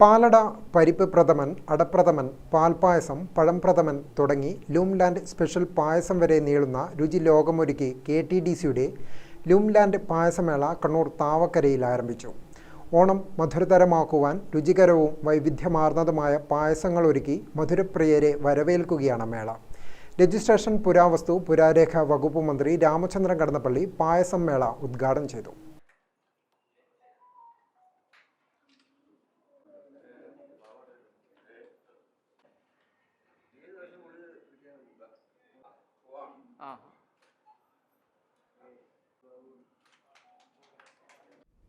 പാലട പരിപ്പ് പ്രഥമൻ അടപ്രഥമൻ പാൽപ്പായസം പഴം പ്രഥമൻ തുടങ്ങി ലൂംലാൻഡ് സ്പെഷ്യൽ പായസം വരെ നീളുന്ന രുചി ലോകമൊരുക്കി കെ ടി ഡി സിയുടെ ലൂംലാൻഡ് പായസമേള കണ്ണൂർ താവക്കരയിൽ ആരംഭിച്ചു. ഓണം മധുരതരമാക്കുവാൻ രുചികരവും വൈവിധ്യമാർന്നതുമായ പായസങ്ങൾ ഒരുക്കി മധുരപ്രിയരെ വരവേൽക്കുകയാണ് മേള. രജിസ്ട്രേഷൻ പുരാവസ്തു പുരാരേഖ വകുപ്പ് മന്ത്രി രാമചന്ദ്രൻ കടന്നപ്പള്ളി പായസം മേള ഉദ്ഘാടനം ചെയ്തു. ആ.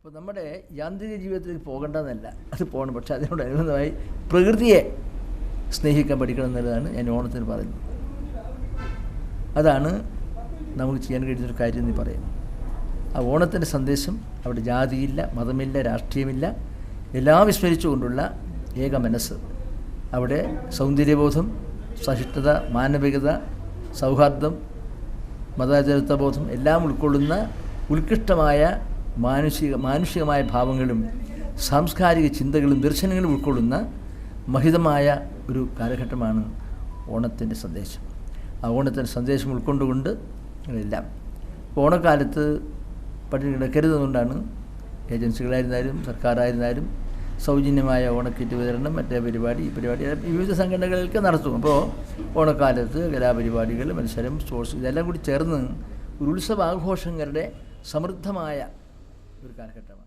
നമ്മുടെ യാന്ത്രിക ജീവിതത്തിലേക്ക് പോകേണ്ടതെന്നല്ല അത് പോകണം. പക്ഷെ അതിനോടനുബന്ധമായി പ്രകൃതിയെ സ്നേഹിക്കാൻ പഠിക്കണം എന്നുള്ളതാണ് ഞാൻ ഓണത്തിന് പറയുന്നത്. അതാണ് നമുക്ക് ചെയ്യാൻ കഴിയുന്നൊരു കാര്യം എന്ന് പറയുന്നത് ആ ഓണത്തിന്റെ സന്ദേശം അവിടെ ജാതിയില്ല മതമില്ല രാഷ്ട്രീയമില്ല. എല്ലാം വിസ്മരിച്ചുകൊണ്ടുള്ള ഏക മനസ്സ്. അവിടെ സൗന്ദര്യബോധം സഹിഷ്ണുത മാനവികത സൗഹാർദ്ദം മതാചരിത്രബോധം എല്ലാം ഉൾക്കൊള്ളുന്ന ഉത്കൃഷ്ടമായ മാനുഷിക മാനുഷികമായ ഭാവങ്ങളും സാംസ്കാരിക ചിന്തകളും ദർശനങ്ങളും ഉൾക്കൊള്ളുന്ന മഹിതമായ ഒരു കാലഘട്ടമാണ് ഓണത്തിന്റെ സന്ദേശം. ആ ഓണത്തിന്റെ സന്ദേശം ഉൾക്കൊണ്ടുകൊണ്ട് എല്ലാം ഓണക്കാലത്ത് പട്ടിണി കിടക്കരുതെന്നുകൊണ്ടാണ് ഏജൻസികളായിരുന്നാലും സർക്കാരായിരുന്നാലും സൗജന്യമായ ഓണക്കിറ്റ് വിതരണം മറ്റേ പരിപാടി ഈ പരിപാടി വിവിധ സംഘടനകളിലൊക്കെ നടത്തും. അപ്പോൾ ഓണക്കാലത്ത് കലാപരിപാടികൾ മത്സരം സ്പോർട്സ് ഇതെല്ലാം കൂടി ചേർന്ന് ഒരു ഉത്സവാഘോഷങ്ങളുടെ സമൃദ്ധമായ ഒരു കാലഘട്ടമാണ്.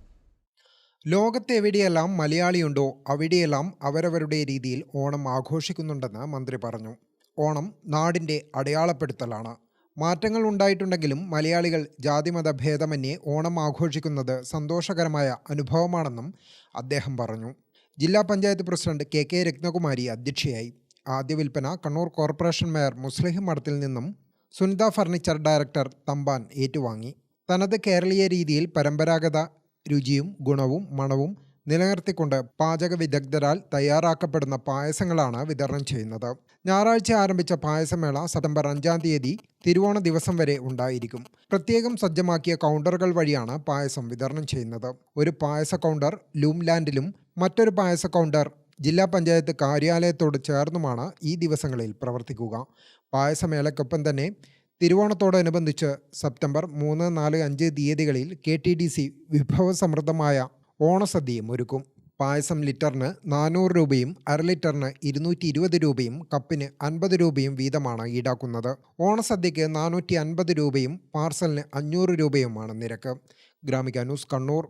ലോകത്തെവിടെയെല്ലാം മലയാളിയുണ്ടോ അവിടെയെല്ലാം അവരവരുടെ രീതിയിൽ ഓണം ആഘോഷിക്കുന്നുണ്ടെന്ന് മന്ത്രി പറഞ്ഞു. ഓണം നാടിന്റെ അടയാളപ്പെടുത്തലാണ്. മാറ്റങ്ങൾ ഉണ്ടായിട്ടുണ്ടെങ്കിലും മലയാളികൾ ജാതിമത ഭേദമന്യേ ഓണം ആഘോഷിക്കുന്നത് സന്തോഷകരമായ അനുഭവമാണെന്നും അദ്ദേഹം പറഞ്ഞു. ജില്ലാ panchayat president K K Ratnakumari അധ്യക്ഷയായി. ആദ്യ വിൽപ്പന കണ്ണൂർ കോർപ്പറേഷൻ മേയർ മുസ്ലിഹ് മഠത്തിൽ നിന്നും സുനിത ഫർണിച്ചർ ഡയറക്ടർ തമ്പാൻ ഏറ്റുവാങ്ങി. തനത് കേരളീയ രീതിയിൽ പരമ്പരാഗത രുചിയും ഗുണവും മണവും നിലനിർത്തിക്കൊണ്ട് പാചക വിദഗ്ധരാൽ തയ്യാറാക്കപ്പെടുന്ന പായസങ്ങളാണ് വിതരണം ചെയ്യുന്നത്. ഞായറാഴ്ച ആരംഭിച്ച പായസമേള സെപ്റ്റംബർ അഞ്ചാം തീയതി തിരുവോണ ദിവസം വരെ ഉണ്ടായിരിക്കും. പ്രത്യേകം സജ്ജമാക്കിയ കൗണ്ടറുകൾ വഴിയാണ് പായസം വിതരണം ചെയ്യുന്നത്. ഒരു പായസ കൗണ്ടർ ലൂംലാൻഡിലും മറ്റൊരു പായസ കൗണ്ടർ ജില്ലാ പഞ്ചായത്ത് കാര്യാലയത്തോട് ചേർന്നുമാണ് ഈ ദിവസങ്ങളിൽ പ്രവർത്തിക്കുക. പായസമേളയ്ക്കൊപ്പം തന്നെ തിരുവോണത്തോടനുബന്ധിച്ച് സെപ്റ്റംബർ മൂന്ന് നാല് അഞ്ച് തീയതികളിൽ കെ ടി ഡി സി വിഭവസമൃദ്ധമായ ഓണസദ്യയും ഒരുക്കും. പായസം ലിറ്ററിന് നാനൂറ് രൂപയും അര ലിറ്ററിന് ഇരുന്നൂറ്റി ഇരുപത് രൂപയും കപ്പിന് അൻപത് രൂപയും വീതമാണ് ഈടാക്കുന്നത്. ഓണസദ്യയ്ക്ക് നാനൂറ്റി അൻപത് രൂപയും പാർസലിന് അഞ്ഞൂറ് രൂപയുമാണ് നിരക്ക്. ഗ്രാമിക ന്യൂസ് കണ്ണൂർ.